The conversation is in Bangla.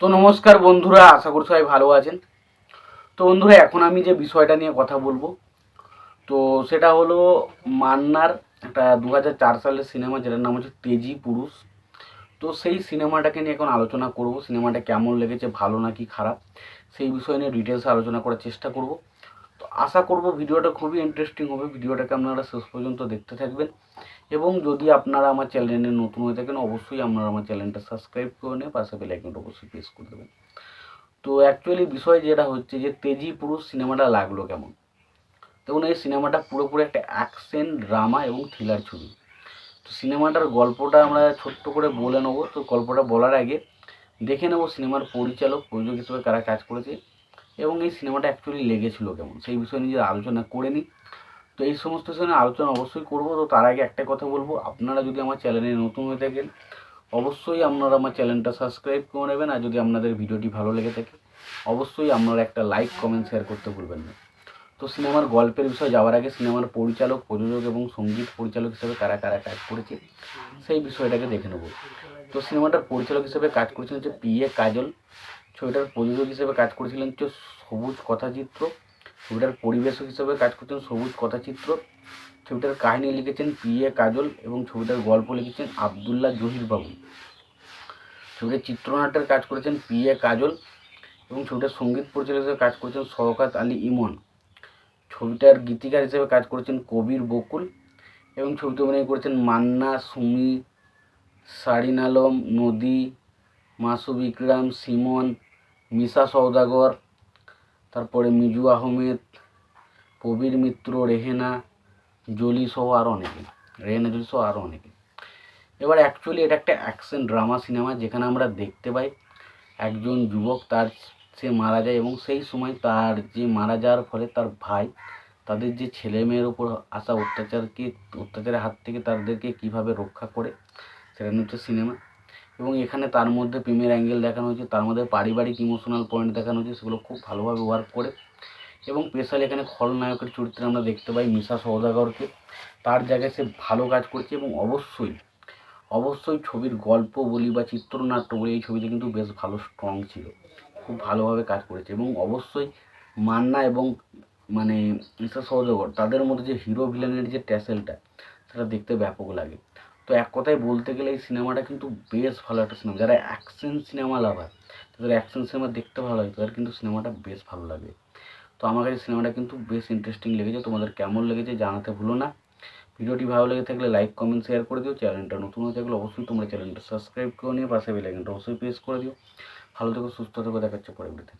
তো নমস্কার বন্ধুরা, আশা করি সবাই ভালো আছেন। তো বন্ধুরা, এখন আমি যে বিষয়টা নিয়ে কথা বলব, তো সেটা হলো মান্নার একটা দু সালের সিনেমা, যেটার নাম হচ্ছে তেজি পুরুষ। তো সেই সিনেমাটাকে নিয়ে এখন আলোচনা করব, সিনেমাটা কেমন লেগেছে, ভালো নাকি খারাপ, সেই বিষয় নিয়ে ডিটেলস আলোচনা করার চেষ্টা করব। আশা করব ভিডিওটা খুবই ইন্টারেস্টিং হবে। ভিডিওটাকে আপনারা শেষ পর্যন্ত দেখতে থাকবেন। এবং যদি আপনারা আমার চ্যানেলে নতুন হয়ে থাকেন, অবশ্যই আপনারা আমার চ্যানেলটা সাবস্ক্রাইব করে নিয়ে পাশে বেল আইকনটা অবশ্যই প্রেস করে দেবেন। তো অ্যাকচুয়ালি বিষয় যেটা হচ্ছে যে, তেজি পুরুষ সিনেমাটা লাগল কেমন? দেখুন, এই সিনেমাটা পুরোপুরি একটা অ্যাকশন ড্রামা এবং থ্রিলার ছবি। তো সিনেমাটার গল্পটা আমরা ছোট্ট করে বলে নেব। তো গল্পটা বলার আগে দেখে নেব সিনেমার পরিচালক, প্রযোজক হিসেবে কারা কাজ করেছে। এবং এই সিনেমাটা অ্যাকচুয়ালি লেগেছিলো কেমন? সেই বিষয়ে নিয়ে আলোচনা করে নিই। তো এই সমস্ত নিয়ে আলোচনা অবশ্যই করব। তো তার আগে একটা কথা বলব। আপনারা যদি আমার চ্যানেলে নতুন হয়ে থাকেন, অবশ্যই আপনারা আমার চ্যানেলটা সাবস্ক্রাইব করে নেবেন। আর যদি আপনাদের ভিডিওটি ভালো লেগে থাকে, অবশ্যই আপনারা একটা লাইক কমেন্ট শেয়ার করতে ভুলবেন না। তো সিনেমার গল্পের বিষয়ে যাওয়ার আগে সিনেমার পরিচালক, প্রযোজক এবং সংগীত পরিচালক হিসেবে কারা কারা কাজ করেছে, সেই বিষয়টাকে দেখে নেব। তো সিনেমাটার পরিচালক হিসেবে কাজ করেছেন হচ্ছে পি এ কাজল। ছবিটার প্রযোজক হিসেবে কাজ করেছিলেন হচ্ছে সবুজ কথাচিত্র। ছবিটার পরিবেশক হিসেবে কাজ করছেন সবুজ কথাচিত্র। ছবিটার কাহিনী লিখেছেন পি এ কাজল এবং ছবিটার গল্প লিখেছেন আবদুল্লাহ জহির বাবু ছবিটার চিত্রনাট্যের কাজ করেছেন পি এ কাজল এবং ছবিটার সংগীত পরিচালক হিসেবে কাজ করেছেন শওকাত আলী ইমন। ছবিটার গীতিকার হিসেবে কাজ করেছেন কবির বকুল এবং ছবিতে অভিনয় করেছেন মান্না, সুমি, সারিন আলম, নদী মাসুব ইকরাম, সিমন মিশা সওদাগর, তারপরে মিজু আহমেদ, প্রবীর মিত্র, রেহেনা, জলি সহ আরও অনেকে, রেহেনা, জলি সহ আরও অনেকে। এবার অ্যাকচুয়ালি এটা একটা অ্যাকশন ড্রামা সিনেমা যেখানে আমরা দেখতে পাই একজন যুবক তার সে মারা যায় এবং সেই সময় তার যে মারা যাওয়ার ফলে তার ভাই তাদের যে ছেলে মেয়ের ওপর আসা অত্যাচারকে, অত্যাচারের হাত থেকে তাদেরকে কীভাবে রক্ষা করে, সেটা হচ্ছে সিনেমা এবং এখানে তার মধ্যে প্রেমের অ্যাঙ্গেল দেখানো হয়েছে, তার মধ্যে পারিবারিক ইমোশনাল পয়েন্ট দেখানো হয়েছে, সেগুলো খুব ভালোভাবে ওয়ার্ক করে। এবং স্পেশালি এখানে খলনায়কের চরিত্রে আমরা দেখতে পাই মিশা সওদাগরকে। তার জায়গায় সে ভালো কাজ করছে এবং অবশ্যই অবশ্যই ছবির গল্প বলি বা চিত্রনাট্য বলি, এই ছবিতে কিন্তু বেশ ভালো স্ট্রং ছিল। খুব ভালোভাবে কাজ করেছে এবং অবশ্যই মান্না এবং মানে মিশা সওদাগর, তাদের মধ্যে যে হিরো ভিলেনের যে ট্যাসেলটা সেটা দেখতে ব্যাপক লাগে। তো এক কথায় বলতে গেলে এই সিনেমাটা কিন্তু বেশ ভালো একটা সিনেমা। যারা অ্যাকশন সিনেমা লাভার তাদের অ্যাকশন সিনেমা দেখতে ভালো লাগে, তাদের কিন্তু সিনেমাটা বেশ ভালো লাগে। তো আমার কাছে সিনেমাটা কিন্তু বেশ ইন্টারেস্টিং লেগেছে, তোমাদের কেমন লেগেছে জানাতে ভুলো না। ভিডিওটি ভালো লেগে থাকলে লাইক কমেন্ট শেয়ার করে দিও। চ্যানেলটা নতুন হয়ে থাকলে অবশ্যই তোমরা চ্যানেলটা সাবস্ক্রাইব করে নিয়ে পাশে বেলাইকনটা অবশ্যই প্রেস করে দিও। ভালো থেকো, সুস্থ থেকো দেখাচ্ছে পরে ভিডিওতে